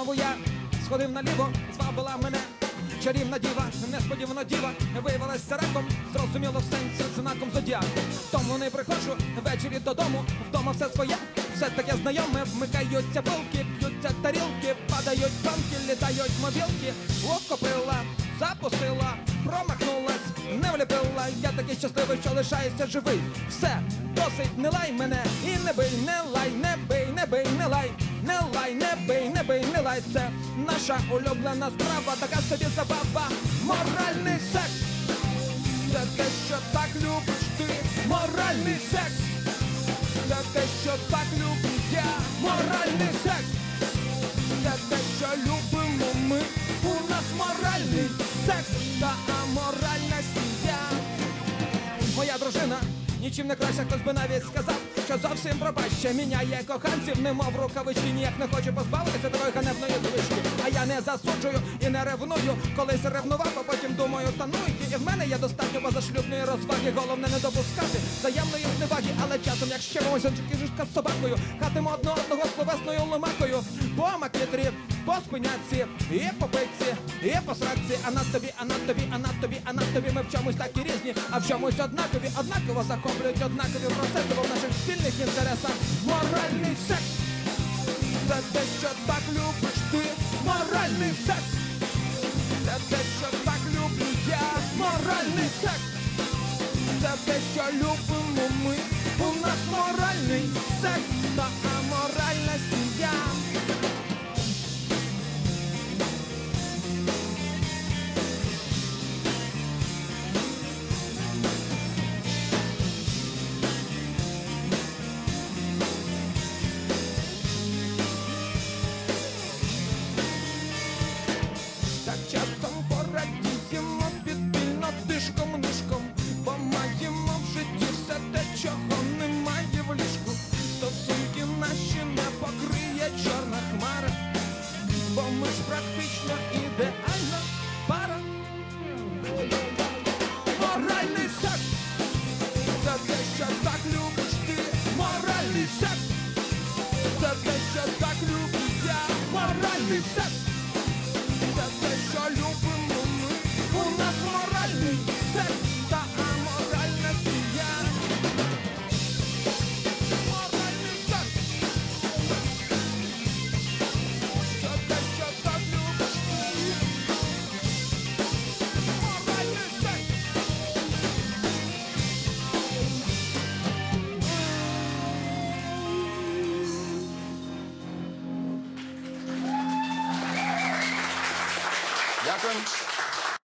знову я сходив наліво, звабила мене. Чарівна діва, несподівано діва, виявилася раком, зрозуміло в сенсі знаком зодіаку. Тому не приходжу ввечері додому, вдома все своє, все таке знайоме, вмикаються пилки, п'ються тарілки, падають банки, літають мобілки, обкопила, запустила, промахнулась, не вліпила. Я такий щасливий, що лишаюся живий. Все, досить, не лай мене і не бий, не лай, не бий, не бий, не лай, лай. Це наша улюблена справа, така собі забава, моральний секс. Це те, що так любиш ти, моральний секс. Це те, що так люблю я, моральний секс. Це те, що любимо ми, у нас моральний секс та аморальна сім'я. Моя дружина нічим не краща, хтось би навіть сказав, що зовсім пропаще міняє коханців, немов рукавички, ніяк не хоче позбавитися такої ганебної звички. А я не засуджую і не ревную. Колись ревнував, а потім думаю, та ну і в мене є достатньо позашлюбної розваги. Головне не допускати взаємної зневаги, але часом, як ще когось кіжишка з собакою, хатимо одне одного словесною ломакою. По макітрі, по спиняці, і по пиці, і по сракці, а на тобі, а на тобі, а на тобі, тобі ми в чомусь такі різні, а в чомусь однакові, однаково захоплюють однакові процеси, бо в наших спільних інтересах моральний секс. Це те, що так любиш ти, моральний секс. Це те, що так люблю я, моральний секс. Це те, що любимо ми, у нас моральний секс це те, що так люблю я, моральний ти Це Ďakujem.